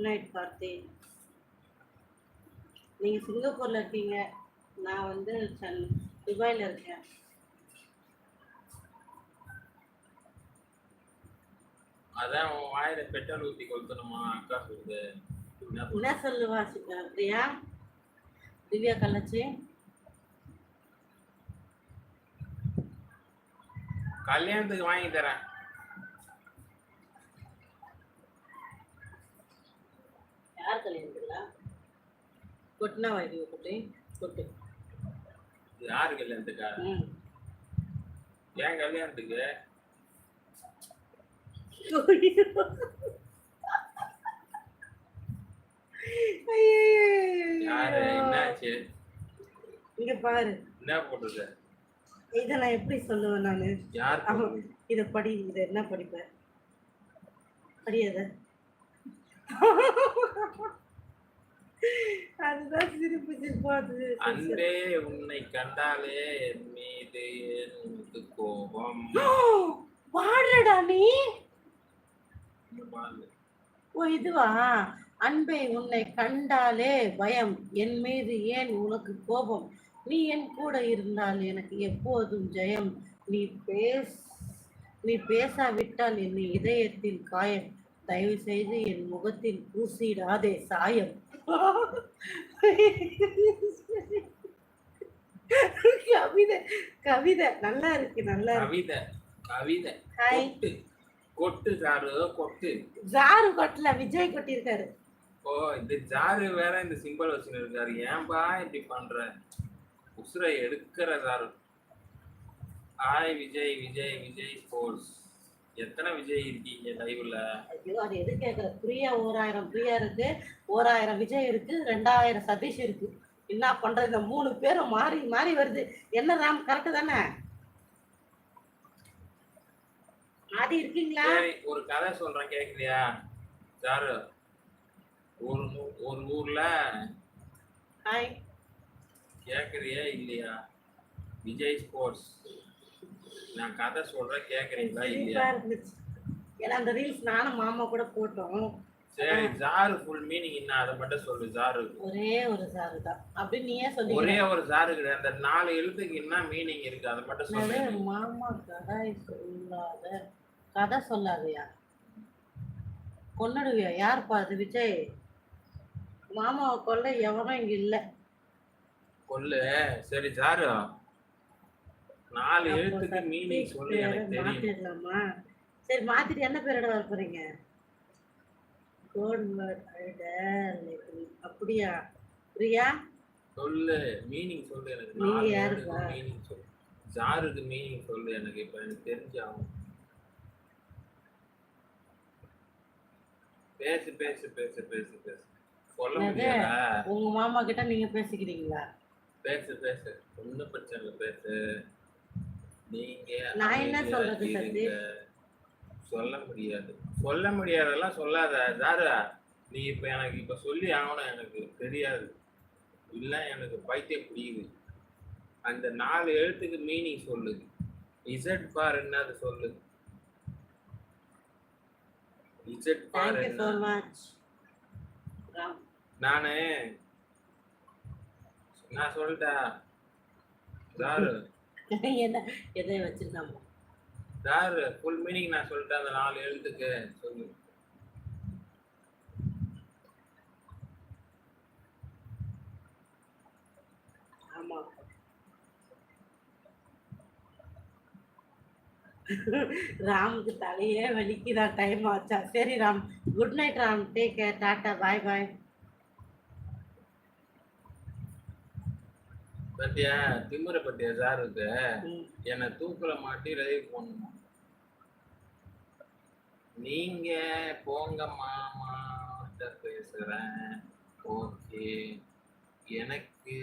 Good night Karthi நீங்கள் சிங்கப்பூரில் இருக்கீங்க. நான் வந்து சென் துபாயில் இருக்கேன். அதான் உன் வாயில பெட்ரோல் ஊத்தி கொளுத்தணுமா? அக்கா சொல்லுது. என்ன சொல்லுவா பிரியா திவ்யா கள்ளச்சி? கல்யாணத்துக்கு வாங்கி தரேன். யார் கல்யாணத்துங்களா கொட்டினா வாங்கி குட்டி. கொட்டு. யாரு கல்யாணத்துக்கா? ஏன் கல்யாணத்துக்கு? யாரு? என்னாச்சு? இங்க பாரு. என்ன போட்டுருக்க? இதை நான் எப்படி சொல்லுவேன் நான்? யார் போட்டது? இதை படி இதை என்ன படிப்பேன் படியாத? அதுதான் சிரிப்பு சிரிப்பாது அன்பே உன்னை கண்டாலே என் மீது எனக்கு கோபம். பாடுறடா நீ. ஓ இதுவா? அன்பை உன்னை கண்டாலே பயம். என் மீது ஏன் உனக்கு கோபம்? நீ என் கூட இருந்தால் எனக்கு எப்போதும் ஜெயம். நீ பேஸ் நீ பேசாவிட்டால் என் இதயத்தில் காயம். தயவு செய்து என் முகத்தில் பூசிடாதே சாயம். கவிதை கவிதை. நல்லா இருக்கு நல்லா கவிதை கவிதை. கொட்டு. கொட்டு சாரு கொட்டு. ஜாரு கொட்டல விஜய் கொட்டியிருக்காரு. ஓ இந்த ஜாரு வேற இந்த சிம்பிள் வச்சுன்னு இருக்காரு. ஏன்பா இப்படி பண்ற? உசுரை எடுக்கிற சாரு. ஹாய் விஜய் விஜய் விஜய் ஸ்போர்ட்ஸ் எத்தனை விஜய் இருக்கீங்க லைவ்ல? ஐயோ அது எது கேட்கற பிரியா ஓராயிரம் பிரியா இருக்கு ஓராயிரம் விஜய் இருக்கு ரெண்டாயிரம் சதீஷ் இருக்கு. என்ன பண்றது? இந்த மூணு பேரும் மாறி மாறி வருது. என்ன ராம் கரெக்டு தானே? ஆதி இருக்கீங்களா? ஒரு கதை சொல்றேன் கேக்குறியா? சாரு ஒரு ஒரு ஊர்ல ஹாய் கேக்குறியா இல்லையா? விஜய் ஸ்போர்ட்ஸ். நான் கதை சொல்றேன் கேக்குறீங்களா இல்லையா? ஏன்னா அந்த ரீல்ஸ் நானும் மாமா கூட போட்டோம். சரி ஜாரு ஃபுல் மீனிங் என்ன? அதை மட்டும் சொல்லு ஜாரு. ஒரே ஒரு சாரு தான். அப்படின்னு நீயே சொல்லி ஒரே ஒரு ஜாரு கிடையாது. அந்த நாலு எழுத்துக்கு என்ன மீனிங் இருக்கு? அதை மட்டும் சொல்லு. மாமா கதை சொல்லாத. கதை சொல்லாதயா? கொன்னுடுவியா? யாருப்பா அது விஜய்? மாமாவை கொல்ல எவனும் இங்க இல்ல. கொல்லு. சரி ஜாரு. நாலு எழுத்துக்கு மீனிங் சொல்லு எனக்கு தெரியும். சரி மாத்திட்டு என்ன பேரோட வர போறீங்க? அப்படியா? பிரியா? சொல்லு மீனிங் சொல்லு எனக்கு. மீனிங் சொல்லு. ஜாருக்கு மீனிங் சொல்லு எனக்கு இப்ப எனக்கு தெரிஞ்சாகும் பேசு பேசு பேசு பேசு பேசு. சொல்ல? முடியாதா? உங்க மாமா கிட்ட நீங்க பேசிக்கிறீங்களா? பேசு பேசு. ஒன்றும் பிரச்சனை இல்லை பேசு. நான் என்ன சொல்றது. சொல்ல முடியாது. சொல்ல முடியாதெல்லாம் சொல்லாத. ஜாரா நீ இப்ப எனக்கு இப்ப சொல்லி ஆகணும் எனக்கு. தெரியாது. இல்ல எனக்கு பைத்தியம் புரியுது அந்த நாலு எழுத்துக்கு மீனிங் சொல்லு. இசட் பார் என்னது சொல்லு? இசட் பார் என்ன? நானு நான் சொல்லிட்டா. தாரு என்ன எதை வச்சிருக்காம தாரு ஃபுல் மீனிங் நான் சொல்லிட்டேன் அந்த நாலு எழுத்துக்கு. சொல்லு. ஆமா. ராமுக்கு தலையே வலிக்குதா? டைம் ஆச்சா? சரி Ram. Good night Ram. Take care tata bye bye பத்தியா திமுற பத்தியா சாருக்கு என்னை தூக்குல மாட்டி லைவ் போடணும் நீங்க போங்க மாமா பேசுறேன். ஓகே எனக்கு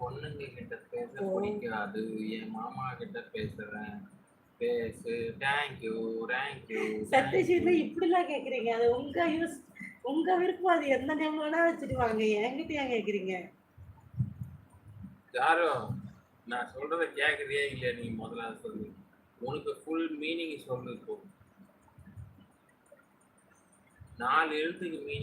பொண்ணுங்க கிட்ட பேச. பிடிக்காது. என் மாமா கிட்ட பேசுறேன். பேசு. தேங்க்யூ தேங்க்யூ சதீஷ் என்ன இப்படிலாம் கேக்குறீங்க. அது உங்க யூஸ் உங்க விருப்பம். அது எந்த நேம் வேணா வச்சுட்டு வாங்க. என்கிட்ட ஏன் கேக்குறீங்க? யாரும் நான் சொல்றத கேக்குறியா இல்லையா நீ முதல்ல சொல்லு. உனக்கு ஃபுல் மீனிங் சொல்லு இப்போ நாலு எழுத்துக்கு மீனிங்